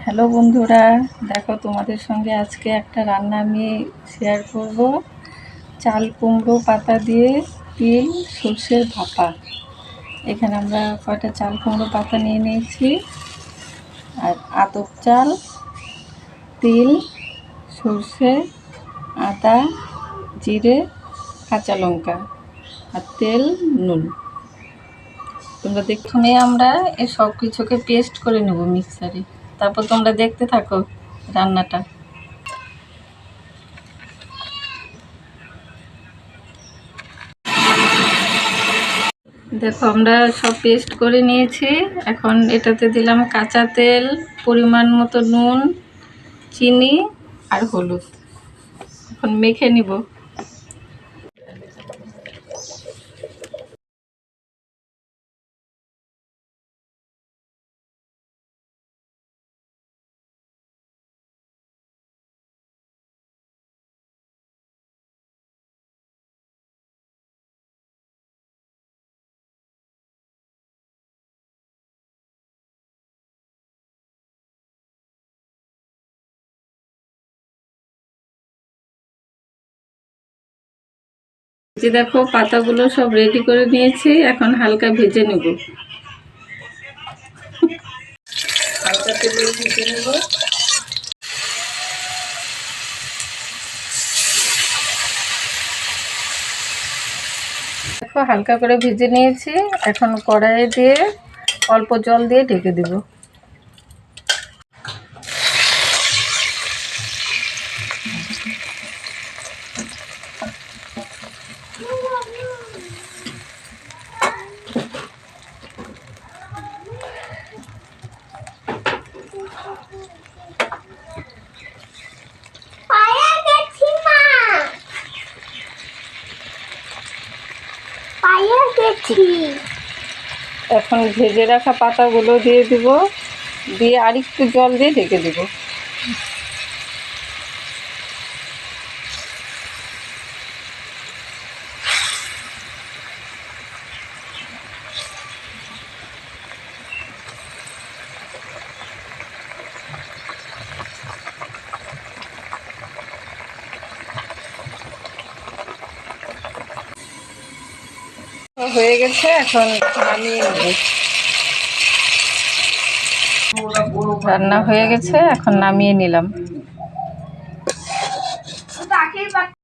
Hello বন্ধুরা, দেখো তোমাদের সঙ্গে আজকে একটা রান্না আমি শেয়ার করব। চাল কুমড়ো পাতা দিয়ে তিল, সর্ষের ভাপা। এখানে আমরা কয়টা চাল কুমড়ো পাতা নিয়ে নিয়েছি। আর আতপ চাল, তিল, সর্ষে, আদা, জিরে, কাঁচা লঙ্কা আর তেল, নুন। তোমরা দেখুনে আমরা এ সব কিছুকে পেস্ট করে নেব মিক্সারে তারপর তোমরা দেখতে থাকো রান্নাটা। দেখো, আমরা সব পেস্ট করে নিয়েছি। এখন এটাতে দিলাম কাঁচা তেল, পরিমাণ মতো নুন, চিনি আর হলুদ। এখন মেখে নিব। যে দেখো পাতাগুলো সব রেডি করে নিয়েছি, এখন হালকা ভেজে নেব। হালকা তেলে ভেজে নেব। দেখো হালকা করে ভেজে নিয়েছি, এখন কড়াইয়ে দিয়ে অল্প জল দিয়ে ঢেকে দেবো। এখন ভেজে রাখা পাতাগুলো দিয়ে দিব। দিয়ে আরেকটু জল দিয়ে ঢেকে দিব। হয়ে গেছে এখন নামিয়ে রান্না হয়ে গেছে এখন নামিয়ে নিলাম।